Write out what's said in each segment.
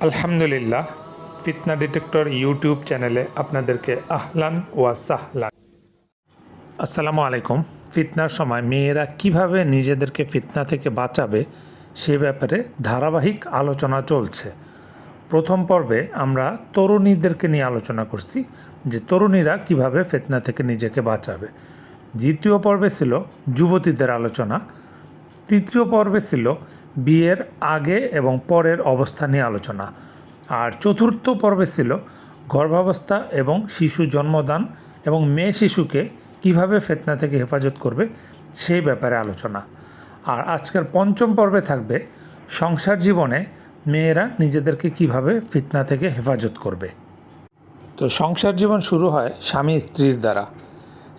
আলহামদুলিল্লাহ, ফিতনা detector YouTube চ্যানেলে আপনাদেরকে আহলান ওয়া সাহলান। আসসালামু আলাইকুম। ফিতনার সময় মেয়েরা কীভাবে নিজেদেরকে ফিতনা থেকে বাঁচাবে সে ব্যাপারে ধারাবাহিক আলোচনা চলছে। প্রথম পর্বে আমরা তরুণীদেরকে নিয়ে আলোচনা করছি যে তরুণীরা কীভাবে ফিতনা থেকে নিজেকে বাঁচাবে। দ্বিতীয় পর্বে ছিল যুবতীদের আলোচনা। তৃতীয় পর্বে ছিল বিয়ের আগে এবং পরের অবস্থা নিয়ে আলোচনা। আর চতুর্থ পর্বে ছিল গর্ভাবস্থা এবং শিশু জন্মদান এবং মেয়ে শিশুকে কীভাবে ফেতনা থেকে হেফাজত করবে সেই ব্যাপারে আলোচনা। আর আজকের পঞ্চম পর্বে থাকবে সংসার জীবনে মেয়েরা নিজেদেরকে কীভাবে ফিতনা থেকে হেফাজত করবে। তো সংসার জীবন শুরু হয় স্বামী স্ত্রীর দ্বারা।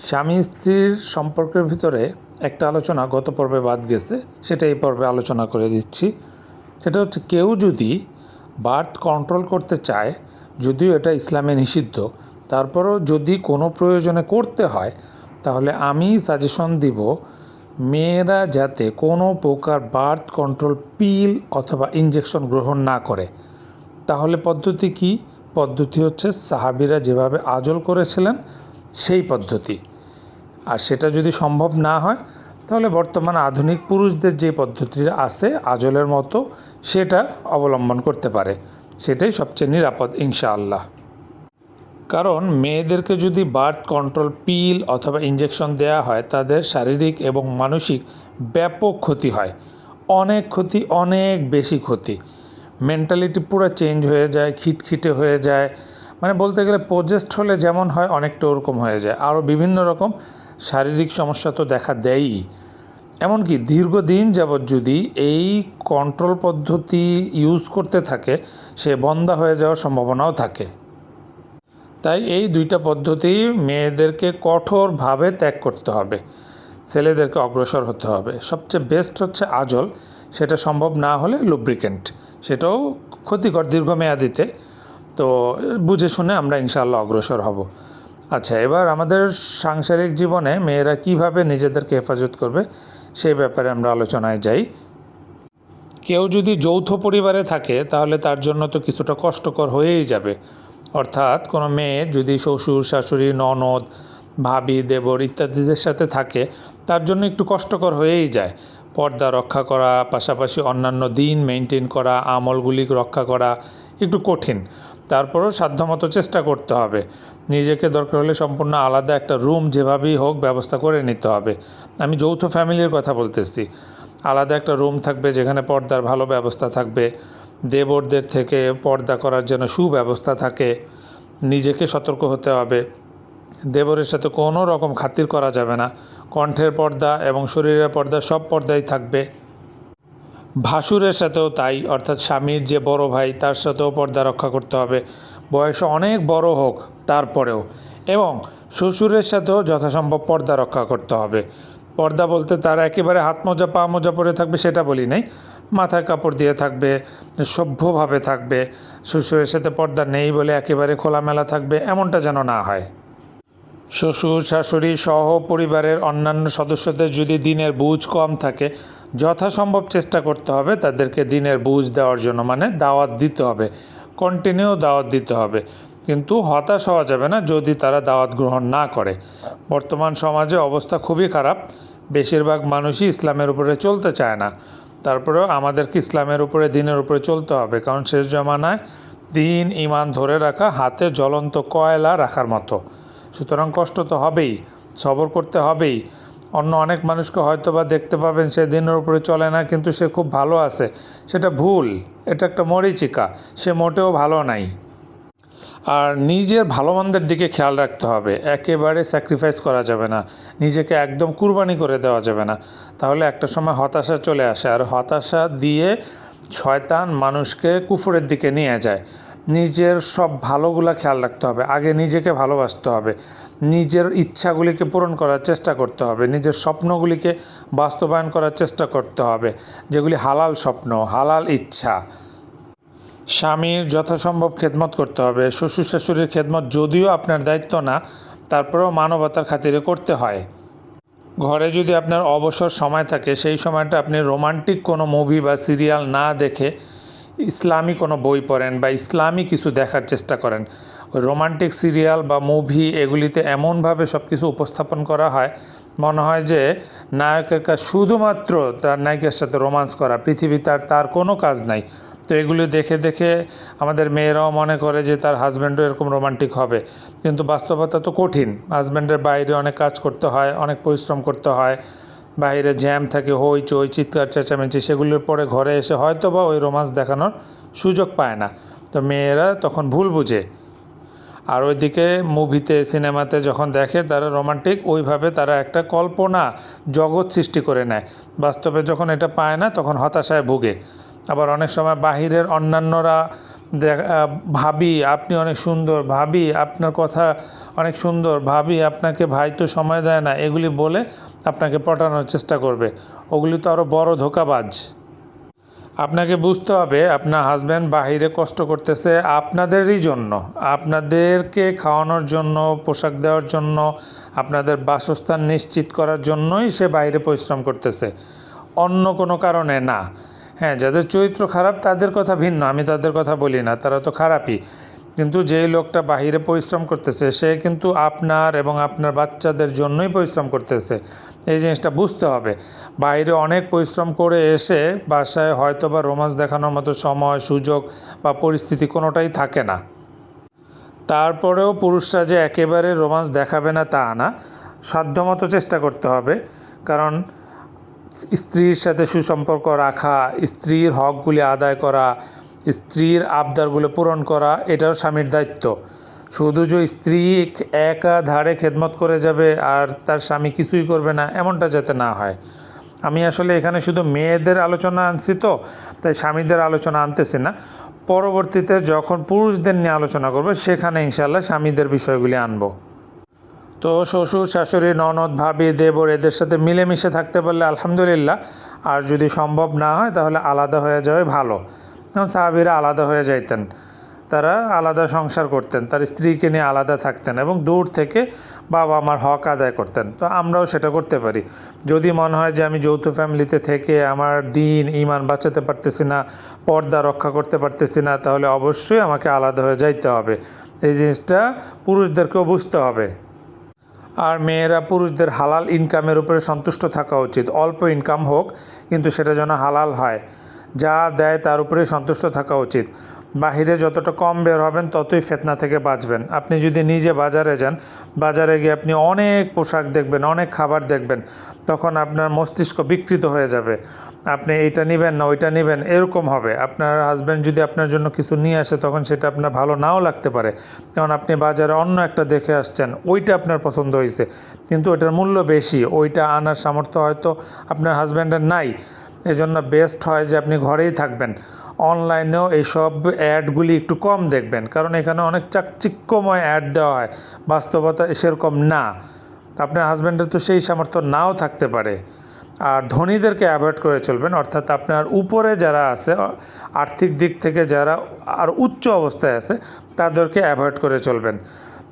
স্বামী স্ত্রীর সম্পর্কের ভিতরে একটা আলোচনা গত পর্বে বাদ গেছে, সেটা এই পর্বে আলোচনা করে দিচ্ছি। সেটা হচ্ছে কেউ যদি বার্থ কন্ট্রোল করতে চায়, যদিও এটা ইসলামে নিষিদ্ধ, তারপরেও যদি কোনো প্রয়োজনে করতে হয়, তাহলে আমি সাজেশন দিব মেয়েরা যাতে কোনো প্রকার বার্থ কন্ট্রোল পিল অথবা ইঞ্জেকশন গ্রহণ না করে। তাহলে পদ্ধতি কি? পদ্ধতি হচ্ছে সাহাবিরা যেভাবে আজল করেছিলেন, সেই পদ্ধতি। আর সেটা যদি সম্ভব না হয়, তাহলে বর্তমান আধুনিক পুরুষদের যে পদ্ধতিটা আছে, আজলের মতো সেটা অবলম্বন করতে পারে। সেটাই সবচেয়ে নিরাপদ, ইনশাআল্লাহ। কারণ মেয়েদেরকে যদি বার্থ কন্ট্রোল পিল অথবা ইঞ্জেকশন দেওয়া হয়, তাদের শারীরিক এবং মানসিক ব্যাপক ক্ষতি হয়। অনেক ক্ষতি, অনেক বেশি ক্ষতি। মেন্টালিটি পুরো চেঞ্জ হয়ে যায়, খিটখিটে হয়ে যায়। মানে বলতে গেলে প্রজেস্ট হলে যেমন হয়, অনেকটা ওরকম হয়ে যায়। আরও বিভিন্ন রকম শারীরিক সমস্যা তো দেখা দেয়ই। এমনকি দীর্ঘদিন যাবৎ যদি এই কন্ট্রোল পদ্ধতি ইউজ করতে থাকে, সে বন্ধা হয়ে যাওয়ার সম্ভাবনাও থাকে। তাই এই দুইটা পদ্ধতি মেয়েদেরকে কঠোরভাবে ত্যাগ করতে হবে। ছেলেদেরকে অগ্রসর হতে হবে। সবচেয়ে বেস্ট হচ্ছে আজল। সেটা সম্ভব না হলে লুব্রিকেন্ট সেটাও ক্ষতিকর দীর্ঘমেয়াদিতে। তো বুঝে শুনে আমরা ইনশাআল্লাহ অগ্রসর হব। আচ্ছা এবার আমাদের সাংসারিক জীবনে মেয়েরা কীভাবে নিজেদেরকে হেফাজত করবে সেই ব্যাপারে আমরা আলোচনায় যাই। কেউ যদি যৌথ পরিবারে থাকে, তাহলে তার জন্য তো কিছুটা কষ্টকর হয়েই যাবে। অর্থাৎ কোনো মেয়ে যদি শ্বশুর, শাশুড়ি, ননদ, ভাবি, দেবর ইত্যাদিদের সাথে থাকে, তার জন্য একটু কষ্টকর হয়েই যায়। পর্দা রক্ষা করা, পাশাপাশি অন্যান্য দিন মেনটেন করা, আমলগুলি রক্ষা করা একটু কঠিন। তারপরেও সাধ্যমতো চেষ্টা করতে হবে। নিজেকে দরকার হলে সম্পূর্ণ আলাদা একটা রুম যেভাবেই হোক ব্যবস্থা করে নিতে হবে। আমি যৌথ ফ্যামিলির কথা বলতেছি। আলাদা একটা রুম থাকবে যেখানে পর্দার ভালো ব্যবস্থা থাকবে। দেবরদের থেকে পর্দা করার জন্য সুব্যবস্থা থাকে। নিজেকে সতর্ক হতে হবে। দেবরের সাথে কোনো রকম খাতির করা যাবে না। কণ্ঠের পর্দা এবং শরীরের পর্দা সব পর্দাই থাকবে। ভাসুরের সাথেও তাই, অর্থাৎ স্বামীর যে বড় ভাই, তার সাথেও পর্দা রক্ষা করতে হবে। বয়স অনেক বড় হোক, তারপরেও। এবং শ্বশুরের সাথেও যথাসম্ভব পর্দা রক্ষা করতে হবে। পর্দা বলতে তার একেবারে হাত মোজা, পা মোজা পরে থাকবে সেটা বলি নাই। মাথায় কাপড় দিয়ে থাকবে, সভ্যভাবে থাকবে। শ্বশুরের সাথে পর্দা নেই বলে একেবারে খোলামেলা থাকবে, এমনটা যেন না হয়। শ্বশুর, শাশুড়ি সহ পরিবারের অন্যান্য সদস্যদের যদি দিনের বুঝ কম থাকে, যথাসম্ভব চেষ্টা করতে হবে তাদেরকে দিনের বুঝ দেওয়ার জন্য মানে দাওয়াত দিতে হবে কন্টিনিউ দাওয়াত দিতে হবে। কিন্তু হতাশ হওয়া যাবে না যদি তারা দাওয়াত গ্রহণ না করে। বর্তমান সমাজে অবস্থা খুবই খারাপ। বেশিরভাগ মানুষই ইসলামের উপরে চলতে চায় না। তারপরেও আমাদেরকে ইসলামের উপরে, দিনের উপরে চলতে হবে। কারণ শেষ জমানায় দিন ইমান ধরে রাখা, হাতে জ্বলন্ত কয়লা রাখার মতো। সুতরাং কষ্ট তো হবেই, সবর করতে হবেই। অন্য অনেক মানুষকে হয়তো বা দেখতে পাবেন সে দিনের উপরে চলে না, কিন্তু সে খুব ভালো আছে। সেটা ভুল, এটা একটা মরিচিকা, সে মোটেও ভালো নাই। আর নিজের ভালো মন্দের দিকে খেয়াল রাখতে হবে, একেবারে স্যাক্রিফাইস করা যাবে না, নিজেকে একদম কুরবানি করে দেওয়া যাবে না। তাহলে একটা সময় হতাশা চলে আসে, আর হতাশা দিয়ে শয়তান মানুষকে কুফুরের দিকে নিয়ে যায়। নিজের সব ভালোগুলা খেয়াল রাখতে হবে। আগে নিজেকে ভালোবাসতে হবে। নিজের ইচ্ছাগুলিকে পূরণ করার চেষ্টা করতে হবে। নিজের স্বপ্নগুলিকে বাস্তবায়ন করার চেষ্টা করতে হবে। যেগুলি হালাল স্বপ্ন, হালাল ইচ্ছা। স্বামীর যথাসম্ভব খেদমত করতে হবে। শ্বশুর শাশুড়ির খেদমত যদিও আপনার দায়িত্ব না, তারপরেও মানবতার খাতিরে করতে হয়। ঘরে যদি আপনার অবসর সময় থাকে, সেই সময়টা আপনি রোমান্টিক কোনো মুভি বা সিরিয়াল না দেখে ইসলামী কোনো বই পড়েন বা ইসলামী কিছু দেখার চেষ্টা করেন। রোমান্টিক সিরিয়াল বা মুভি এগুলিতে এমনভাবে সব কিছু উপস্থাপন করা হয়, মনে হয় যে নায়কের কাজ শুধুমাত্র তার নায়িকার সাথে রোমান্স করা, পৃথিবীতে আর তার কোনো কাজ নাই। তো এগুলি দেখে দেখে আমাদের মেয়েরাও মনে করে যে তার হাজব্যান্ডও এরকম রোমান্টিক হবে। কিন্তু বাস্তবতা তো কঠিন। হাজব্যান্ডের বাইরে অনেক কাজ করতে হয়, অনেক পরিশ্রম করতে হয়। বাইরে জ্যাম থাকে, হই চই, চিৎকার, চেঁচামেচি, সেগুলোর পরে ঘরে এসে হয়তো বা ওই রোমান্স দেখানোর সুযোগ পায় না। তো মেয়েরা তখন ভুল বুঝে। আর ওইদিকে মুভিতে, সিনেমাতে যখন দেখে তারা রোমান্টিক, ওইভাবে তারা একটা কল্পনা জগৎ সৃষ্টি করে নেয়। বাস্তবে যখন এটা পায় না, তখন হতাশায় ভুগে। আবার অনেক সময় বাহিরের অন্যান্যরা ভাবি, আপনি অনেক সুন্দর। ভাবি, আপনার কথা অনেক সুন্দর। ভাবি, আপনাকে ভাই তো সময় দেয় না। এগুলি বলে আপনাকে পটানোর চেষ্টা করবে। ওগুলি তো আরও বড় ধোকাবাজ। আপনাকে বুঝতে হবে, আপনার হাজব্যান্ড বাহিরে কষ্ট করতেছে আপনাদেরই জন্য। আপনাদেরকে খাওয়ানোর জন্য, পোশাক দেওয়ার জন্য, আপনাদের বাসস্থান নিশ্চিত করার জন্যই সে বাইরে পরিশ্রম করতেছে। অন্য কোনো কারণে না। হ্যাঁ যাদের চরিত্র খারাপ, তাদের কথা ভিন্ন, আমি তাদের কথা বলি না, তারা তো খারাপই। কিন্তু যেই লোকটা বাহিরে পরিশ্রম করতেছে, সে কিন্তু আপনার এবং আপনার বাচ্চাদের জন্যই পরিশ্রম করতেছে। এই জিনিসটা বুঝতে হবে। বাইরে অনেক পরিশ্রম করে এসে বাসায় হয়তো বা রোমান্স দেখানোর মতো সময়, সুযোগ বা পরিস্থিতি কোনোটাই থাকে না। তারপরেও পুরুষরা যে একেবারে রোমান্স দেখাবে না, তা না। সাধ্যমতো চেষ্টা করতে হবে। কারণ স্ত্রীর সাথে সুসম্পর্ক রাখা, স্ত্রীর হকগুলি আদায় করা, স্ত্রীর আবদারগুলো পূরণ করা, এটাও স্বামীর দায়িত্ব। শুধু যে স্ত্রী একা ধারে খেদমত করে যাবে আর তার স্বামী কিছুই করবে না, এমনটা যাতে না হয়। আমি আসলে এখানে শুধু মেয়েদের আলোচনা আনছি তো, তাই স্বামীদের আলোচনা আনতেছি না। পরবর্তীতে যখন পুরুষদের নিয়ে আলোচনা করব, সেখানে ইনশাল্লাহ স্বামীদের বিষয়গুলি আনব। তো শ্বশুর, শাশুড়ি, ননদ, ভাবি, দেবর এদের সাথে মিলেমিশে থাকতে পারলে আলহামদুলিল্লাহ। আর যদি সম্ভব না হয় তাহলে আলাদা হয়ে যাওয়াই ভালো। যেমন সাহাবিরা আলাদা হয়ে যাইতেন। তারা আলাদা সংসার করতেন, তার স্ত্রীকে নিয়ে আলাদা থাকতেন এবং দূর থেকে বাবা আমার হক আদায় করতেন। তো আমরাও সেটা করতে পারি। যদি মনে হয় যে আমি যৌথ ফ্যামিলিতে থেকে আমার দিন ইমান বাঁচাতে পারতেছি না, পর্দা রক্ষা করতে পারতেছি না, তাহলে অবশ্যই আমাকে আলাদা হয়ে যাইতে হবে। এই জিনিসটা পুরুষদেরকেও বুঝতে হবে। আর মেয়েরা পুরুষদের হালাল ইনকামের উপরে সন্তুষ্ট থাকা উচিত। অল্প ইনকাম হোক, কিন্তু সেটা যেন হালাল হয়, যা দেয় তার উপরে সন্তুষ্ট থাকা উচিত। বাহিরে যতটা কম বের হবেন, ততই ফেতনা থেকে বাঁচবেন। আপনি যদি নিজে বাজারে যান, বাজারে গিয়ে আপনি অনেক পোশাক দেখবেন, অনেক খাবার দেখবেন, তখন আপনার মস্তিষ্ক বিকৃত হয়ে যাবে। আপনি এইটা নেবেন না, ওইটা নেবেন, এরকম হবে। আপনার হাজব্যান্ড যদি আপনার জন্য কিছু নিয়ে আসে, তখন সেটা আপনার ভালো নাও লাগতে পারে। কারণ আপনি বাজারে অন্য একটা দেখে আসছেন, ওইটা আপনার পছন্দ হয়েছে, কিন্তু ওইটার মূল্য বেশি, ওইটা আনার সামর্থ্য হয়তো আপনার হাজব্যান্ডের নাই। এজন্য বেস্ট হয় যে আপনি ঘরেই থাকবেন। অনলাইনেও এইসব অ্যাডগুলি একটু কম দেখবেন, কারণ এখানে অনেক চাকচিক্যময় অ্যাড দেওয়া হয়, বাস্তবতা সেরকম না। আপনার হাজব্যান্ডের তো সেই সামর্থ্য নাও থাকতে পারে। আর ধনীদেরকে অ্যাভয়েড করে চলবেন, অর্থাৎ আপনার উপরে যারা আছে, আর্থিক দিক থেকে যারা আর উচ্চ অবস্থায় আছে, তাদেরকে অ্যাভয়েড করে চলবেন।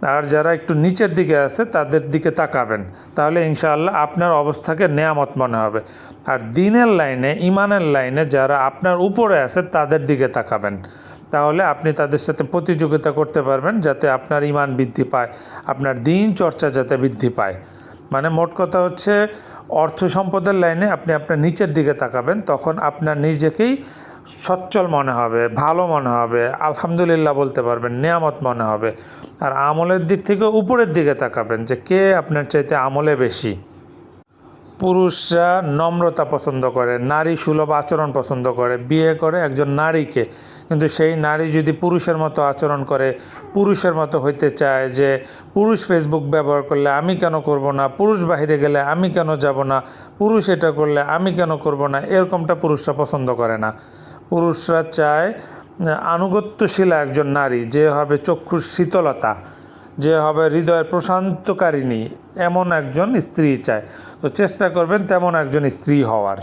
আর যারা একটু নিচের দিকে আছে, তাদের দিকে তাকাবেন। তাহলে ইনশাআল্লাহ আপনার অবস্থাকে নেয়ামত মনে হবে। আর দিনের লাইনে ইমানের লাইনে যারা আপনার উপরে আছে, তাদের দিকে তাকাবেন। তাহলে আপনি তাদের সাথে প্রতিযোগিতা করতে পারবেন, যাতে আপনার ইমান বৃদ্ধি পায়, আপনার দিন চর্চা যাতে বৃদ্ধি পায়। মানে মোট কথা হচ্ছে, অর্থ সম্পদের লাইনে আপনি আপনার নিচের দিকে তাকাবেন, তখন আপনার নিজেকেই সচ্ছল মনে হবে, ভালো মনে হবে, আলহামদুলিল্লাহ বলতে পারবেন, নিয়ামত মনে হবে। আর আমলের দিক থেকে উপরের দিকে তাকাবেন যে কে আপনার চাইতে আমলে বেশি? পুরুষরা নম্রতা পছন্দ করে, নারী সুলভ আচরণ পছন্দ করে, বিয়ে করে একজন নারীকে। কিন্তু সেই নারী যদি পুরুষের মতো আচরণ করে, পুরুষের মতো হইতে চায় যে, পুরুষ ফেসবুক ব্যবহার করলে আমি কেন করব না? পুরুষ বাইরে গেলে আমি কেন যাব না? পুরুষ এটা করলে আমি কেন করব না? এরকমটা পুরুষরা পছন্দ করে না। পুরুষরা চায়, আনুগত্যশীলা একজন নারী, যে হবে চক্ষুর শীতলতা। যে হবে হৃদয়ের প্রশান্তকারিণী, এমন একজন স্ত্রী চায়। তো চেষ্টা করবেন তেমন একজন স্ত্রী হওয়ার।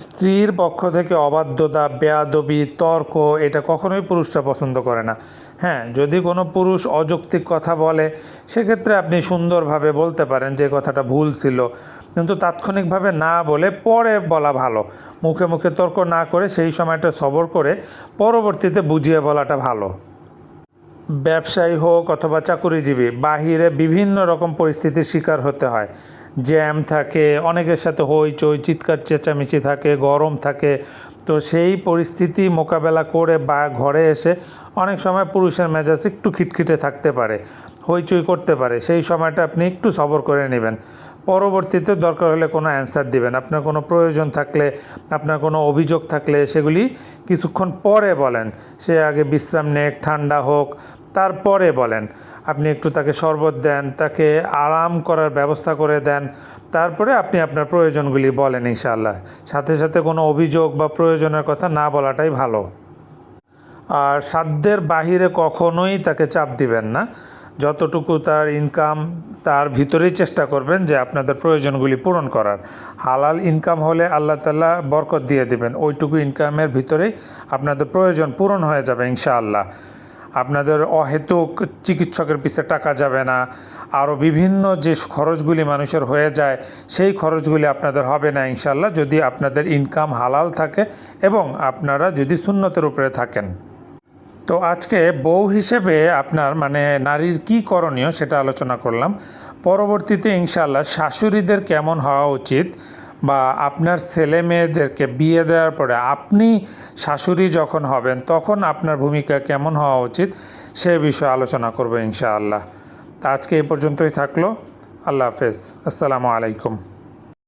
স্ত্রীর পক্ষ থেকে অবাধ্যতা, বেয়াদবি, তর্ক, এটা কখনোই পুরুষরা পছন্দ করে না। হ্যাঁ যদি কোনো পুরুষ অযৌক্তিক কথা বলে, সেক্ষেত্রে আপনি সুন্দরভাবে বলতে পারেন যে কথাটা ভুল ছিল। কিন্তু তাৎক্ষণিকভাবে না বলে পরে বলা ভালো। মুখে মুখে তর্ক না করে সেই সময়টা সবর করে পরবর্তীতে বুঝিয়ে বলাটা ভালো। ব্যবসায়ী হোক অথবা চাকুরিজীবী, বাহিরে বিভিন্ন রকম পরিস্থিতির শিকার হতে হয়। জ্যাম থাকে, অনেকের সাথে হইচই, চিৎকার, চেঁচামেচি থাকে, গরম থাকে। তো সেই পরিস্থিতি মোকাবেলা করে বা ঘরে এসে অনেক সময় পুরুষের মেজাজ একটু খিটখিটে থাকতে পারে, হইচই করতে পারে। সেই সময়টা আপনি একটু সবর করে নেবেন। পরবর্তীতে দরকার হলে কোনো অ্যান্সার দিবেন। আপনার কোনো প্রয়োজন থাকলে, আপনার কোনো অভিযোগ থাকলে সেগুলি কিছুক্ষণ পরে বলেন। সে আগে বিশ্রাম নেক, ঠান্ডা হোক, তারপরে বলেন। আপনি একটু তাকে শরবত দেন, তাকে আরাম করার ব্যবস্থা করে দেন, তারপরে আপনি আপনার প্রয়োজনগুলি বলেন ইনশাআল্লাহ। সাথে সাথে কোনো অভিযোগ বা প্রয়োজনের কথা না বলাটাই ভালো। আর সাধ্যের বাহিরে কখনোই তাকে চাপ দিবেন না। যতটুকু তার ইনকাম তার ভিতরেই চেষ্টা করবেন যে আপনাদের প্রয়োজনগুলি পূরণ করার। হালাল ইনকাম হলে আল্লাহ তাল্লাহ বরকত দিয়ে দিবেন। ওইটুকু ইনকামের ভিতরেই আপনাদের প্রয়োজন পূরণ হয়ে যাবে ইনশাআল্লাহ। আপনাদের অহেতুক চিকিৎসকের পিছে টাকা যাবে না। আরও বিভিন্ন যে খরচগুলি মানুষের হয়ে যায়, সেই খরচগুলি আপনাদের হবে না ইনশাল্লাহ যদি আপনাদের ইনকাম হালাল থাকে এবং আপনারা যদি সুন্নতের উপরে থাকেন। তো আজকে বউ হিসেবে আপনার মানে নারীর কি করণীয় সেটা আলোচনা করলাম। পরবর্তীতে ইনশাল্লাহ শাশুড়িদের কেমন হওয়া উচিত বা আপনার ছেলে মেয়েদেরকে বিয়ে দেওয়ার পরে আপনি শাশুড়ি যখন হবেন তখন আপনার ভূমিকা কেমন হওয়া উচিত সে বিষয়ে আলোচনা করব ইনশাআল্লাহ। তা আজকে এই পর্যন্তই থাকল। আল্লাহ হাফেজ। আসসালামু আলাইকুম।